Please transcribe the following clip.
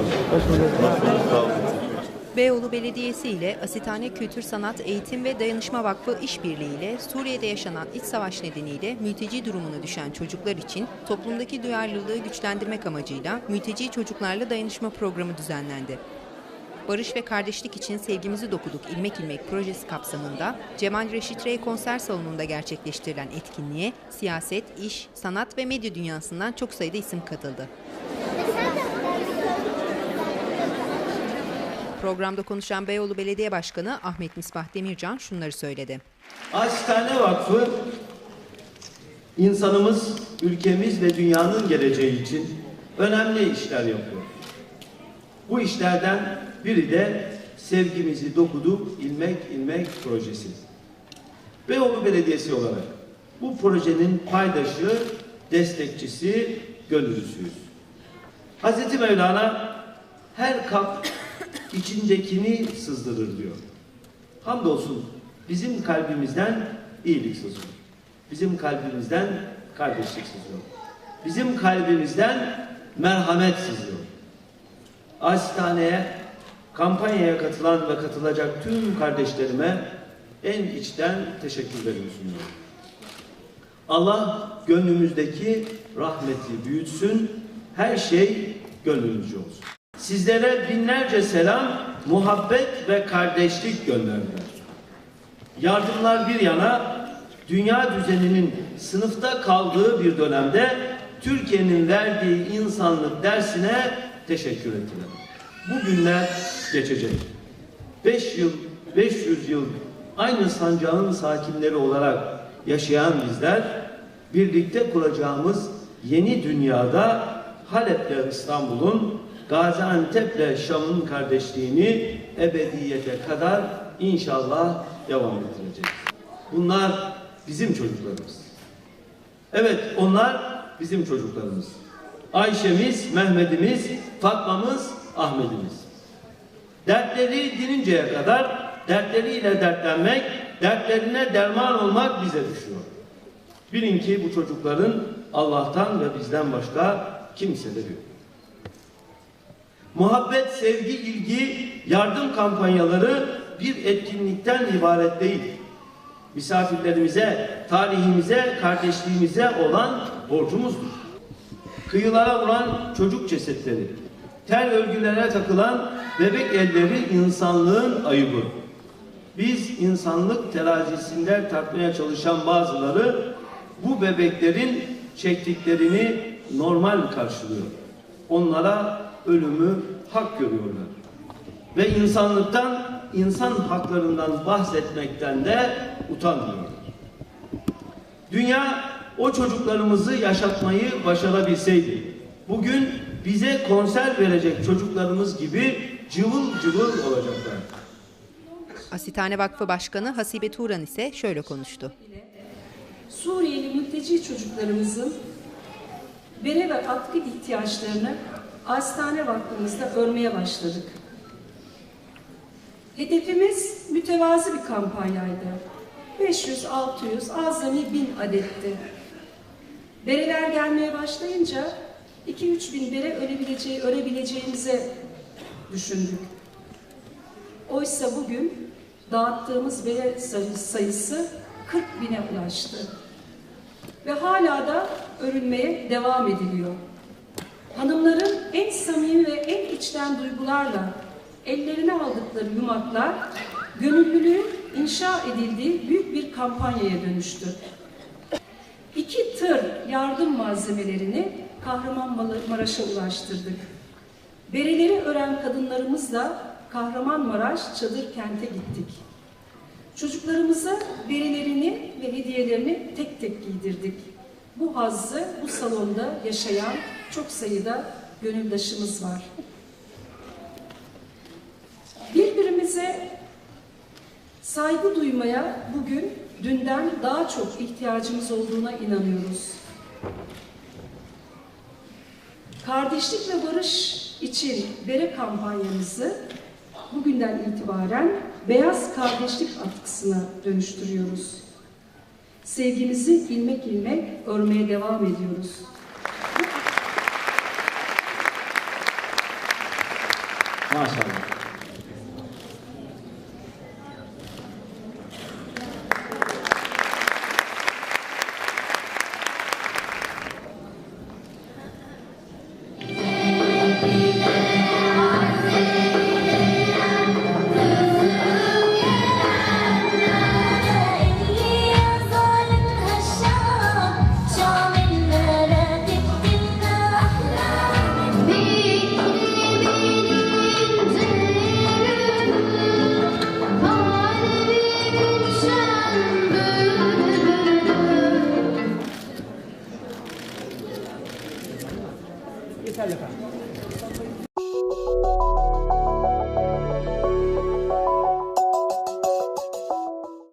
olun. Beyoğlu Belediyesi ile Asitane Kültür Sanat Eğitim ve Dayanışma Vakfı işbirliği ile Suriye'de yaşanan iç savaş nedeniyle mülteci durumuna düşen çocuklar için toplumdaki duyarlılığı güçlendirmek amacıyla mülteci çocuklarla dayanışma programı düzenlendi. Barış ve Kardeşlik için Sevgimizi Dokuduk İlmek İlmek projesi kapsamında Cemal Reşit Rey konser salonunda gerçekleştirilen etkinliğe siyaset, iş, sanat ve medya dünyasından çok sayıda isim katıldı. Programda konuşan Beyoğlu Belediye Başkanı Ahmet Misbah Demircan şunları söyledi. Hastane Vakfı insanımız, ülkemiz ve dünyanın geleceği için önemli işler yapıyor. Bu işlerden biri de sevgimizi dokuduk ilmek ilmek projesi. Beyoğlu Belediyesi olarak bu projenin paydaşı, destekçisi, gönüllüsüyüz. Hazreti Mevlana her kap içindekini sızdırır diyor. Hamdolsun bizim kalbimizden iyilik sızıyor. Bizim kalbimizden kardeşlik sızıyor. Bizim kalbimizden merhamet sızıyor. Hastaneye, kampanyaya katılan ve katılacak tüm kardeşlerime en içten teşekkürlerimi sunuyorum. Allah gönlümüzdeki rahmeti büyütsün, her şey gönlümüzce olsun. Sizlere binlerce selam, muhabbet ve kardeşlik gönderdiler. Yardımlar bir yana, dünya düzeninin sınıfta kaldığı bir dönemde Türkiye'nin verdiği insanlık dersine teşekkür ettiler. Bu günler geçecek. 5 yıl, 500 yıl aynı sancağın sakinleri olarak yaşayan bizler birlikte kuracağımız yeni dünyada Halep'le İstanbul'un Gaziantep'le Şam'ın kardeşliğini ebediyete kadar inşallah devam ettireceğiz. Bunlar bizim çocuklarımız. Evet onlar bizim çocuklarımız. Ayşe'miz, Mehmet'imiz, Fatma'mız, Ahmet'imiz. Dertleri dininceye kadar dertleriyle dertlenmek, dertlerine derman olmak bize düşüyor. Bilin ki bu çocukların Allah'tan ve bizden başka kimseleri yok. Muhabbet, sevgi, ilgi, yardım kampanyaları bir etkinlikten ibaret değil. Misafirlerimize, tarihimize, kardeşliğimize olan borcumuzdur. Kıyılara vuran çocuk cesetleri, tel örgülere takılan bebek elleri insanlığın ayıbı. Biz insanlık terazisinde tartmaya çalışan bazıları bu bebeklerin çektiklerini normal karşılıyor. Onlara ölümü hak görüyorlar. Ve insanlıktan, insan haklarından bahsetmekten de utanmıyorlar. Dünya o çocuklarımızı yaşatmayı başarabilseydi, bugün bize konser verecek çocuklarımız gibi cıvıl cıvıl olacaklar. Asitane Vakfı Başkanı Hasibe Turan ise şöyle konuştu. Suriyeli mülteci çocuklarımızın bere ve atkı ihtiyaçlarını Hastane Vakfımızda örmeye başladık. Hedefimiz mütevazi bir kampanyaydı. 500-600, azami 1000 adetti. Bereler gelmeye başlayınca 2-3 bin bere ölebileceği, örebileceğimize düşündük. Oysa bugün dağıttığımız bere sayısı 40 bine ulaştı. Ve hala da örülmeye devam ediliyor. Hanımların içten duygularla ellerine aldıkları yumaklar gönüllülüğün inşa edildiği büyük bir kampanyaya dönüştü. İki tır yardım malzemelerini Kahramanmaraş'a ulaştırdık. Bereleri ören kadınlarımızla Kahramanmaraş Çadır Kent'e gittik. Çocuklarımıza berelerini ve hediyelerini tek tek giydirdik. Bu hazzı bu salonda yaşayan çok sayıda gönüldaşımız var. Birbirimize saygı duymaya bugün dünden daha çok ihtiyacımız olduğuna inanıyoruz. Kardeşlik ve barış için bere kampanyamızı bugünden itibaren beyaz kardeşlik atkısına dönüştürüyoruz. Sevgimizi ilmek ilmek örmeye devam ediyoruz. Maşallah. Olha, pá.